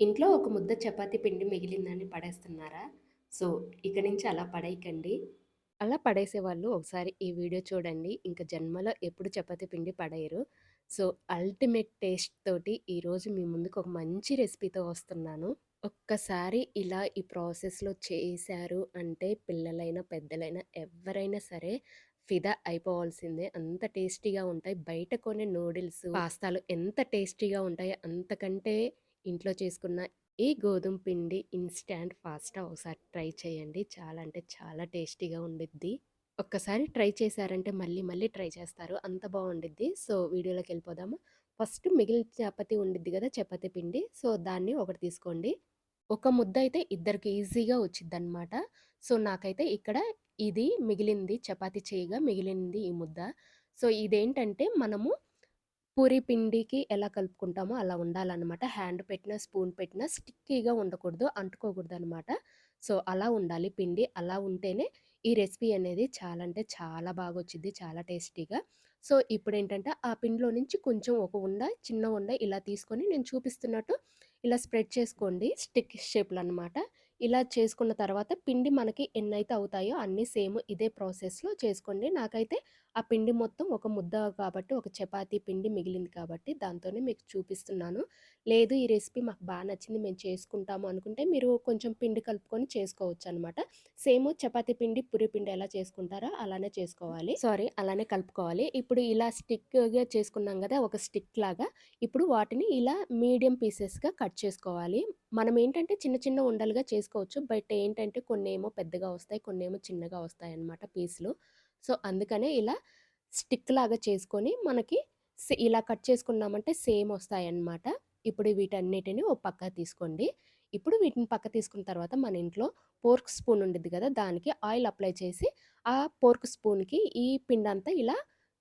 ఇంట్లో ఒక ముద్ద చపాతీ పిండి మిగిలిందని పడేస్తున్నారా? సో, ఇక నుంచి అలా పడేయకండి. అలా పడేసేవాళ్ళు ఒకసారి ఈ వీడియో చూడండి. ఇంక జన్మలో ఎప్పుడు చపాతీ పిండి పడేయరు. సో, అల్టిమేట్ టేస్ట్ తోటి ఈరోజు మీ ముందుకు ఒక మంచి రెసిపీతో వస్తున్నాను. ఒక్కసారి ఇలా ఈ ప్రాసెస్‌లో చేశారు అంటే పిల్లలైనా, పెద్దలైనా ఎవ్వరైనా సరే ఫిదా అయిపోవాల్సిందే. అంత టేస్టీగా ఉంటాయి. బయట కొనే నూడిల్స్, పాస్తాలు ఎంత టేస్టీగా ఉంటాయో అంతకంటే ఇంట్లో చేసుకున్న ఈ గోధుమ పిండి ఇన్‌స్టాంట్ పాస్తా ఒకసారి ట్రై చేయండి. చాలా అంటే చాలా టేస్టీగా ఉండిద్ది. ఒక్కసారి ట్రై చేశారంటే మళ్ళీ మళ్ళీ ట్రై చేస్తారు. అంత బాగుండిద్ది సో, వీడియోలోకి వెళ్ళిపోదాము ఫస్ట్ మిగిలిన చపాతి ఉండిద్ది కదా చపాతి పిండి. సో, దాన్ని ఒకటి తీసుకోండి. ఒక ముద్ద అయితే ఇద్దరికి ఈజీగా వచ్చిందనమాట సో, నాకైతే ఇక్కడ ఇది మిగిలింది చపాతి చేయగా మిగిలింది ఈ ముద్ద. సో, ఇదేంటంటే మనము పూరి పిండికి ఎలా కలుపుకుంటామో అలా ఉండాలన్నమాట హ్యాండ్ పెట్టినా, స్పూన్ పెట్టినా స్టిక్కీగా ఉండకూడదు. అంటుకోకూడదనమాట. సో, అలా ఉండాలి పిండి. అలా ఉంటేనే ఈ రెసిపీ అనేది చాలా అంటే చాలా బాగా వచ్చింది చాలా టేస్టీగా. సో, ఇప్పుడు ఏంటంటే ఆ పిండిలో నుంచి కొంచెం ఒక ఉండ, చిన్న ఉండ ఇలా తీసుకొని నేను చూపిస్తున్నట్టు ఇలా స్ప్రెడ్ చేసుకోండి. స్టిక్ షేప్లు అనమాట. ఇలా చేసుకున్న తర్వాత పిండి మనకి ఎన్నైతే అవుతాయో అన్నీ సేమ్ ఇదే ప్రాసెస్‌లో చేసుకోండి. నాకైతే ఆ పిండి మొత్తం ఒక ముద్ద కాబట్టి ఒక చపాతీ పిండి మిగిలింది కాబట్టి దాంతోనే మీకు చూపిస్తున్నాను. లేదు ఈ రెసిపీ మాకు బాగా నచ్చింది మేము చేసుకుంటాము అనుకుంటే మీరు కొంచెం పిండి కలుపుకొని చేసుకోవచ్చు అనమాట సేమ్ చపాతీ పిండి, పురి పిండి ఎలా చేసుకుంటారో అలానే చేసుకోవాలి. సారీ అలానే కలుపుకోవాలి. ఇప్పుడు ఇలా స్టిక్‌గా చేసుకున్నాం కదా ఒక స్టిక్ లాగా. ఇప్పుడు వాటిని ఇలా మీడియం పీసెస్‌గా కట్ చేసుకోవాలి. మనం ఏంటంటే చిన్న చిన్న ఉండలుగా చేసుకోవచ్చు. బట్ ఏంటంటే కొన్ని ఏమో పెద్దగా వస్తాయి. కొన్ని ఏమో చిన్నగా వస్తాయి అన్నమాట పీసులు. సో, అందుకనే ఇలా స్టిక్ లాగా చేసుకొని మనకి సే ఇలా కట్ చేసుకున్నామంటే సేమ్ వస్తాయి అన్నమాట ఇప్పుడు వీటన్నిటిని ఓ పక్క తీసుకోండి. ఇప్పుడు వీటిని పక్క తీసుకున్న తర్వాత మన ఇంట్లో పోర్క్ స్పూన్ ఉండేది కదా దానికి ఆయిల్ అప్లై చేసి ఆ పోర్క్ స్పూన్‌కి ఈ పిండంతా ఇలా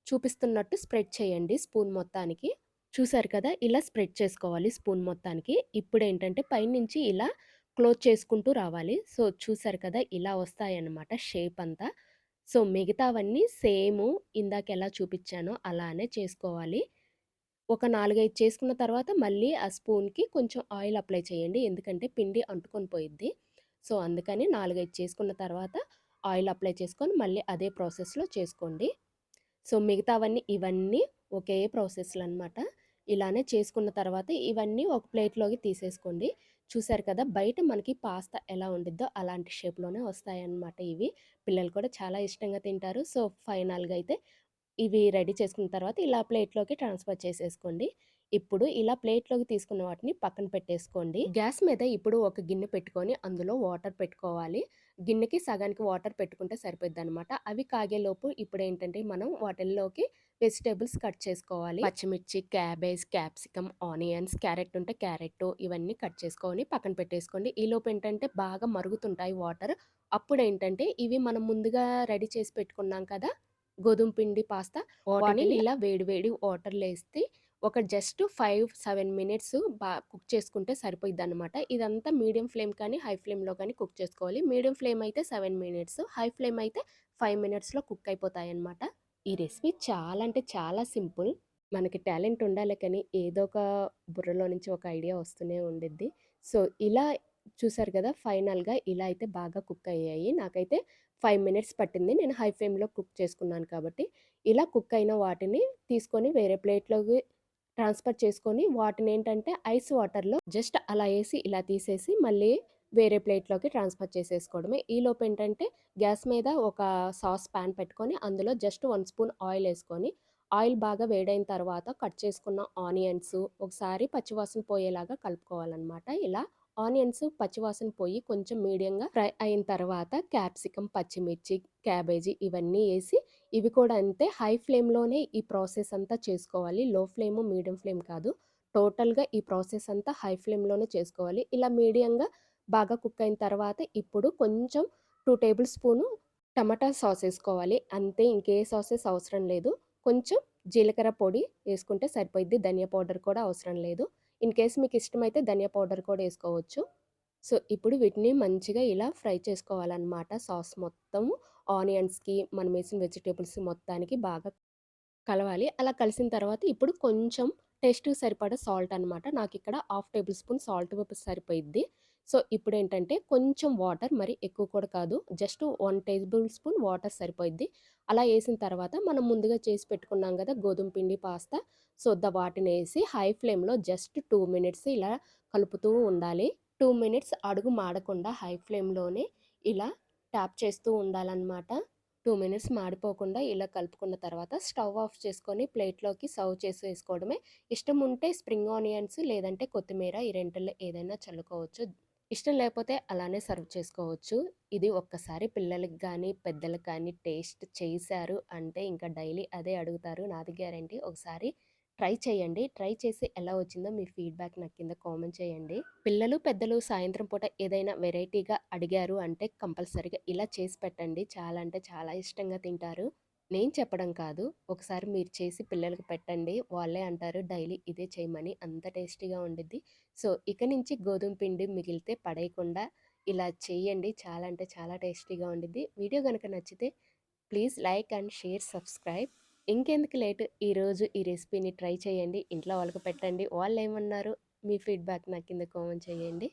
చూపిస్తున్నట్టు స్ప్రెడ్ చేయండి స్పూన్ మొత్తానికి. చూసారు కదా! ఇలా స్ప్రెడ్ చేసుకోవాలి స్పూన్ మొత్తానికి. ఇప్పుడేంటంటే పైనుంచి ఇలా క్లోజ్ చేసుకుంటూ రావాలి. సో, చూసారు కదా! ఇలా వస్తాయన్నమాట షేప్ అంతా. సో, మిగతావన్నీ సేము ఇందాకెలా చూపించానో అలానే చేసుకోవాలి. ఒక 4, 5 చేసుకున్న తర్వాత మళ్ళీ ఆ స్పూన్‌కి కొంచెం ఆయిల్ అప్లై చేయండి. ఎందుకంటే పిండి అంటుకొని పోయిద్ది. సో, అందుకని 4, 5 చేసుకున్న తర్వాత ఆయిల్ అప్లై చేసుకొని మళ్ళీ అదే ప్రాసెస్‌లో చేసుకోండి. సో, మిగతావన్నీ ఇవన్నీ ఒకే ప్రాసెస్లు అనమాట. ఇలానే చేసుకున్న తర్వాత ఇవన్నీ ఒక ప్లేట్‌లోకి తీసేసుకోండి. చూసారు కదా! బయట మనకి పాస్తా ఎలా ఉండిద్దో అలాంటి షేప్‌లోనే వస్తాయన్నమాట ఇవి. పిల్లలు కూడా చాలా ఇష్టంగా తింటారు. సో, ఫైనల్‌గా అయితే ఇవి రెడీ చేసుకున్న తర్వాత ఇలా ప్లేట్‌లోకి ట్రాన్స్‌ఫర్ చేసేసుకోండి. ఇప్పుడు ఇలా ప్లేట్‌లోకి తీసుకున్న వాటిని పక్కన పెట్టేసుకోండి. గ్యాస్ మీద ఇప్పుడు ఒక గిన్నె పెట్టుకొని అందులో వాటర్ పెట్టుకోవాలి. గిన్నెకి సగానికి వాటర్ పెట్టుకుంటే సరిపోద్దనమాట. అవి కాగేలోపు ఇప్పుడు ఏంటంటే మనం వాటిల్లోకి వెజిటేబుల్స్ కట్ చేసుకోవాలి. పచ్చిమిర్చి, క్యాబేజ్, క్యాప్సికమ్, ఆనియన్స్, క్యారెట్ ఉంటే క్యారెట్టు ఇవన్నీ కట్ చేసుకొని పక్కన పెట్టేసుకోండి. ఈలోపు ఏంటంటే బాగా మరుగుతుంటాయి వాటర్. అప్పుడు ఏంటంటే ఇవి మనం ముందుగా రెడీ చేసి పెట్టుకున్నాం కదా! గోధుమ పిండి పాస్తా వాటిని ఇలా వేడి వేడి వాటర్‌లో ఏసి ఒక జస్ట్ 5, 7 మినిట్స్ బా కుక్ చేసుకుంటే సరిపోయిద్దనమాట. ఇదంతా మీడియం ఫ్లేమ్ కానీ, హై ఫ్లేమ్‌లో కానీ కుక్ చేసుకోవాలి. మీడియం ఫ్లేమ్ అయితే 7 మినిట్స్, హై ఫ్లేమ్ అయితే 5 మినిట్స్‌లో కుక్ అయిపోతాయన్నమాట. ఈ రెసిపీ చాలా అంటే చాలా సింపుల్. మనకి టాలెంట్ ఉండాలే కానీ ఏదో ఒక బుర్రలో నుంచి ఒక ఐడియా వస్తూనే ఉండిద్ది. సో, ఇలా చూసారు కదా! ఫైనల్‌గా ఇలా అయితే బాగా కుక్ అయ్యాయి. నాకైతే ఫైవ్ మినిట్స్ పట్టింది. నేను హై ఫ్లేమ్‌లో కుక్ చేసుకున్నాను కాబట్టి. ఇలా కుక్ అయిన వాటిని తీసుకొని వేరే ప్లేట్‌లోకి ట్రాన్స్‌ఫర్ చేసుకొని వాటిని ఏంటంటే ఐస్ వాటర్‌లో జస్ట్ అలా వేసి ఇలా తీసేసి మళ్ళీ వేరే ప్లేట్‌లోకి ట్రాన్స్‌ఫర్ చేసేసుకోవడమే. ఈలోపు ఏంటంటే గ్యాస్ మీద ఒక సాస్ పాన్ పెట్టుకొని అందులో జస్ట్ వన్ స్పూన్ ఆయిల్ వేసుకొని ఆయిల్ బాగా వేడైన తర్వాత కట్ చేసుకున్న ఆనియన్స్ ఒకసారి పచ్చివాసన పోయేలాగా కలుపుకోవాలన్నమాట ఇలా ఆనియన్స్ పచ్చివాసన పోయి కొంచెం మీడియంగా ఫ్రై అయిన తర్వాత క్యాప్సికమ్, పచ్చిమిర్చి, క్యాబేజీ ఇవన్నీ వేసి ఇవి కూడా అంతే హై ఫ్లేమ్‌లోనే ఈ ప్రాసెస్ అంతా చేసుకోవాలి. లో ఫ్లేము, మీడియం ఫ్లేమ్ కాదు. టోటల్‌గా ఈ ప్రాసెస్ అంతా హై ఫ్లేమ్‌లోనే చేసుకోవాలి. ఇలా మీడియంగా బాగా కుక్ అయిన తర్వాత ఇప్పుడు కొంచెం టూ టేబుల్ స్పూను టమాటా సాస్ వేసుకోవాలి అంతే ఇంకే సాసెస్ అవసరం లేదు. కొంచెం జీలకర్ర పొడి వేసుకుంటే సరిపోయిద్ది. ధనియా పౌడర్ కూడా అవసరం లేదు. ఇన్ కేస్ మీకు ఇష్టమైతే ధనియా పౌడర్ కూడా వేసుకోవచ్చు సో, ఇప్పుడు వీటిని మంచిగా ఇలా ఫ్రై చేసుకోవాలనమాట. సాస్ మొత్తము ఆనియన్స్‌కి మనం వేసిన వెజిటేబుల్స్ మొత్తానికి బాగా కలవాలి. అలా కలిసిన తర్వాత ఇప్పుడు కొంచెం టేస్ట్‌కి సరిపడా సాల్ట్ అనమాట. నాకు ఇక్కడ హాఫ్ టేబుల్ స్పూన్ సాల్ట్ సరిపోయిద్ది. సో, ఇప్పుడు ఏంటంటే కొంచెం వాటర్ మరి ఎక్కువ కూడా కాదు. Just one table spoon water సరిపోయిద్ది. అలా వేసిన తర్వాత మనం ముందుగా చేసి పెట్టుకున్నాం కదా గోధుమ పిండి పాస్తా. సో, ద వేసి హై ఫ్లేమ్‌లో జస్ట్ టూ మినిట్స్ ఇలా కలుపుతూ ఉండాలి. టూ మినిట్స్ అడుగు మాడకుండా హై ఫ్లేమ్‌లోనే ఇలా ట్యాప్ చేస్తూ ఉండాలన్నమాట టూ మినిట్స్ మాడిపోకుండా ఇలా కలుపుకున్న తర్వాత స్టవ్ ఆఫ్ చేసుకొని ప్లేట్‌లోకి సర్వ్ చేసి వేసుకోవడమే ఇష్టం ఉంటే స్ప్రింగ్ ఆనియన్స్ లేదంటే కొత్తిమీర ఈ రెండిట్లో ఏదైనా చల్లుకోవచ్చు. ఇష్టం లేకపోతే అలానే సర్వ్ చేసుకోవచ్చు. ఇది ఒక్కసారి పిల్లలకి కానీ పెద్దలకు కానీ టేస్ట్ చేశారు అంటే ఇంకా డైలీ అదే అడుగుతారు. నాది గ్యారంటీ. ఒకసారి ట్రై చేయండి. ట్రై చేసి ఎలా వచ్చిందో మీ ఫీడ్‌బ్యాక్ నాకు కింద కామెంట్ చేయండి. పిల్లలు, పెద్దలు సాయంత్రం పూట ఏదైనా వెరైటీగా అడిగారు అంటే కంపల్సరీగా ఇలా చేసి పెట్టండి. చాలా అంటే చాలా ఇష్టంగా తింటారు. నేను చెప్పడం కాదు. ఒకసారి మీరు చేసి పిల్లలకు పెట్టండి. వాళ్ళే అంటారు డైలీ ఇదే చేయమని. అంత టేస్టీగా ఉండిద్ది. సో, ఇక నుంచి గోధుమ పిండి మిగిలితే పడేయకుండా ఇలా చేయండి. చాలా అంటే చాలా టేస్టీగా ఉండిద్ది. వీడియో కనుక నచ్చితే please like and share, subscribe. ఇంకెందుకు లేట్ ఈరోజు ఈ రెసిపీని ట్రై చేయండి. ఇంట్లో వాళ్ళకి పెట్టండి. వాళ్ళు ఏమన్నారు మీ ఫీడ్‌బ్యాక్ నాకు కింద కామెంట్ చేయండి.